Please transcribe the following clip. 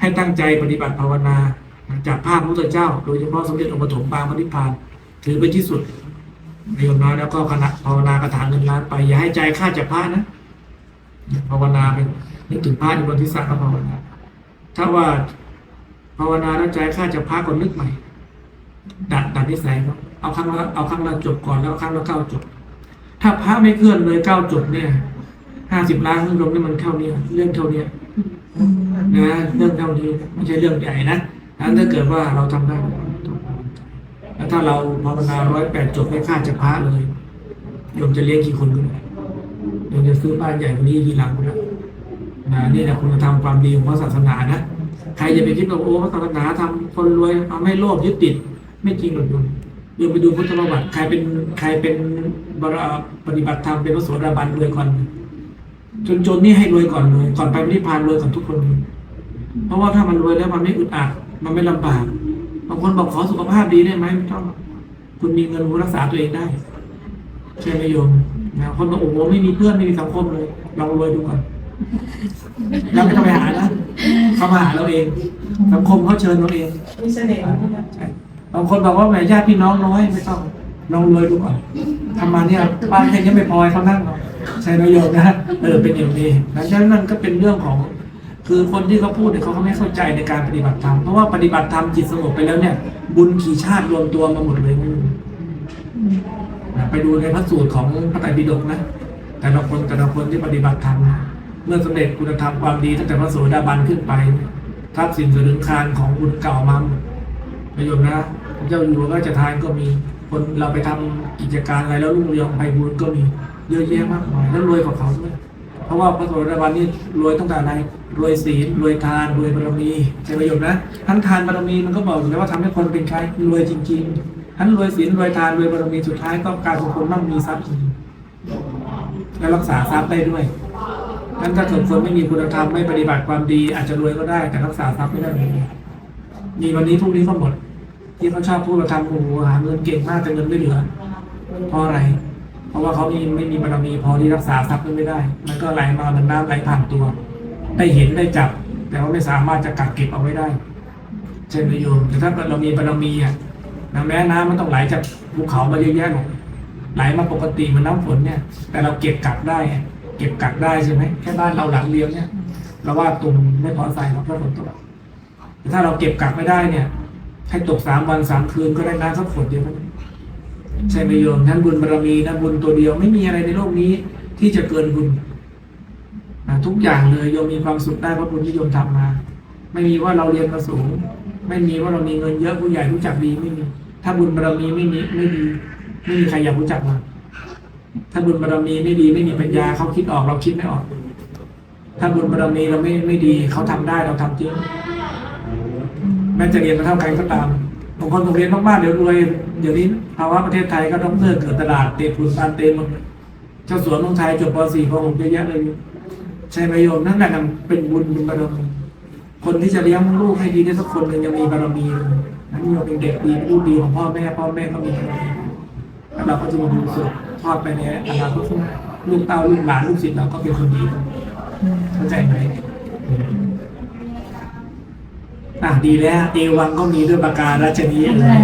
ให้ตั้งใจปฏิบัติภาวนาจากภาพพระพุทธเจ้า โดยเฉพาะสมเด็จองค์ปฐมปางพระนิพพาน ถือเป็นที่สุดโยมน้อยแล้วก็คณะภาวนากระถางเงินล้านไป อย่าให้ใจข้าจากพระนะภาวนาเป็นนึกถึงพระอยู่บนทิศก็ภาวนาถ้าว่าภาวนาแล้วใจข้าจะพระก็นึกใหม่ดัดดัดนิสัยครับเอาครั้งละเอาครั้งละจบก่อนแล้วครั้งละเก้าจบ ถ้าพระไม่เคลื่อนเลยเก้าจบเนี่ยห้าสิบล้านคุณโยมนี่มันเท่านี้เรื่องเท่านี้ นะเรื่องเท่านี้ไม่ใช่เรื่องใหญ่นะนั้นถ้าเกิดว่าเราทำได้แล้วถ้าเราภาวนาร้อยแปดจบไม่ค่าจะพระเลยโยมจะเลี้ยงกี่คนก็ได้โยมจะซื้อบ้านใหญ่กว่านี้กี่หลังก็ได้นะนี่แหละคุณธรรมความดีของพระศาสนานะใครจะไปคิดว่าโอ้พระศาสนาทำคนรวยเอาไม่โลภยึดติด ไม่จริงหรอกโยมโยมไปดูพุทธประวัติใครเป็นใครเป็นบรปฏิบัติธรรมเป็นพระโสดาบันรวยก่อนจนจนนี่ให้รวยก่อนเลยก่อนไปนิพพานรวยก่อนทุกคนเลย เพราะว่าถ้ามันรวยแล้วมันไม่อึดอัด มันไม่ลำบากบางคนบอกขอสุขภาพดีได้ไหมไม่ต้องคุณมีเงินคุณรักษาตัวเองได้ใช่ไหมโยมนะคนบอกโอ้โหไม่มีเพื่อนไม่มีสังคมเลยลองรวยดูก่อนเราไม่ต้องไปหานะเขามาหาเราเอง สังคมเขาเชิญเราเองมีเสน่ห์มากนะใช่บางคนบอกว่าแหมญาติพี่น้องน้อยไม่ต้องลองรวยดูก่อนทำมาเนี่ยบ้านแค่นี้ไม่พอให้เขานั่งหรอกใช่ประโยชน์นะเออเป็นอย่างดีดังนั้นนั่นก็เป็นเรื่องของ คือคนที่เขาพูดเนี่ยเขาก็ไม่เข้าใจในการปฏิบัติธรรมเพราะว่าปฏิบัติธรรมจิตสงบไปแล้วเนี่ย บุญขี่ชาติรวมตัวมาหมดเลยนะไปดูในพระสูตรของพระไตรปิฎกนะแต่ละคนแต่ละคนที่ปฏิบัติธรรมเมื่อสำเร็จคุณธรรมความดีตั้งแต่พระโสดาบันขึ้นไปทรัพย์สินสลึงคารของบุญเก่ามาประโยชน์นะพระเจ้าอยู่หัวก็จะทานก็มีคนเราไปทำกิจการอะไรแล้วรุ่งเรืองไปบุญก็มีเยอะแยะมากมายแล้วรวยกว่าเขาด้วย ราะว่าพระโสดาบันนี่รวยตั้งแต่อะไรรวยศีลรวยทานรวยบารมีใช่ประโยชน์นะทั้งทานบารมีมันก็บอกอยู่แล้วว่าทำให้คนเป็นใครรวยจริงๆทั้งรวยศีลรวยทานรวยบารมีสุดท้ายก็การเป็นคนมั่งมีทรัพย์จริงและรักษาทรัพย์ได้ด้วยนั้นถ้าเกิดคนไม่มีคุณธรรมไม่ปฏิบัติความดี อาจจะรวยก็ได้ แต่รักษาทรัพย์ไม่ได้เลยมีวันนี้พรุ่งนี้ก็หมดที่เขาชอบพูดเราทำโอ้โหหาเงินเก่งมากแต่เงินไม่เหลือเพราะอะไร เพราะว่าเขามีไม่มีบารมีพอที่รักษาทรัพย์ไม่ได้ มันก็ไหลมาเหมือนน้ำไหลผ่านตัว ได้เห็นได้จับ แต่ว่าไม่สามารถจะกักเก็บเอาไว้ได้ เช่นโยมแต่ถ้าเกิดเรามีบารมีอะนะแม้น้ำมันต้องไหลจากภูเขามาเยอะแยะหรอกไหลมาปกติมันน้ำฝนเนี่ย แต่เราเก็บกักได้ เก็บกักได้ใช่ไหมแค่บ้านเราหลังเดียวเนี่ยเราว่าตุ่มไม่พอใส่หรอกเพระฝนตกแต่ถ้าเราเก็บกักไม่ได้เนี่ย ให้ตกสามวันสามคืนก็ได้น้ำสักฝนเดียวเท่านั้ ใช่ไหมโยมท่านบุญบารมีนะบุญตัวเดียวไม่มีอะไรในโลกนี้ ที่จะเกินบุญนะทุกอย่างเลยโยมมีความสุขได้เพราะบุญที่โยมทำมา ไม่มีว่าเราเรียนมาสูง ไม่มีว่าเรามีเงินเยอะผู้ใหญ่รู้จักดีไม่มีถ้าบุญบารมีไม่มีไม่ดีไม่มีใครอยากรู้จักเราถ้าบุญบารมีไม่ดีไม่มีปัญญาเขาคิดออกเราคิดไม่ออก ถ้าบุญบารมีเราไม่ไม่ดีเขาทำได้เราทำจริงแม้จะเรียนมาเท่ากันก็ตาม บางคนต้องเรียนมากๆเดี๋ยวรวยเดี๋ยวนี้ภาวะประเทศไทยก็ต้องเลิกเกิดตลาดเตะฝุ่นตานเต็มเจ้าสวเมืองไทยจบป .4 ป .6 เยอะแยะเลยใช่ไหมโยมนั่นแหละเป็นบุญเป็นบารมีคนที่จะเลี้ยงลูกให้ดีได้สักคนหนึ่งยังมีบารมีนั้นโยมเป็นเด็กดีลูกดีของพ่อแม่พ่อแม่ก็มีบารมีแล้วเราก็จะมาดูสืบทอดไปในอนาคตลูกเต้าลูกหลานลูกศิษย์เราก็เป็นคนดีเข้าใจไหม อะดีแล้วเอวังก็มีด้วยประการราชนีเลย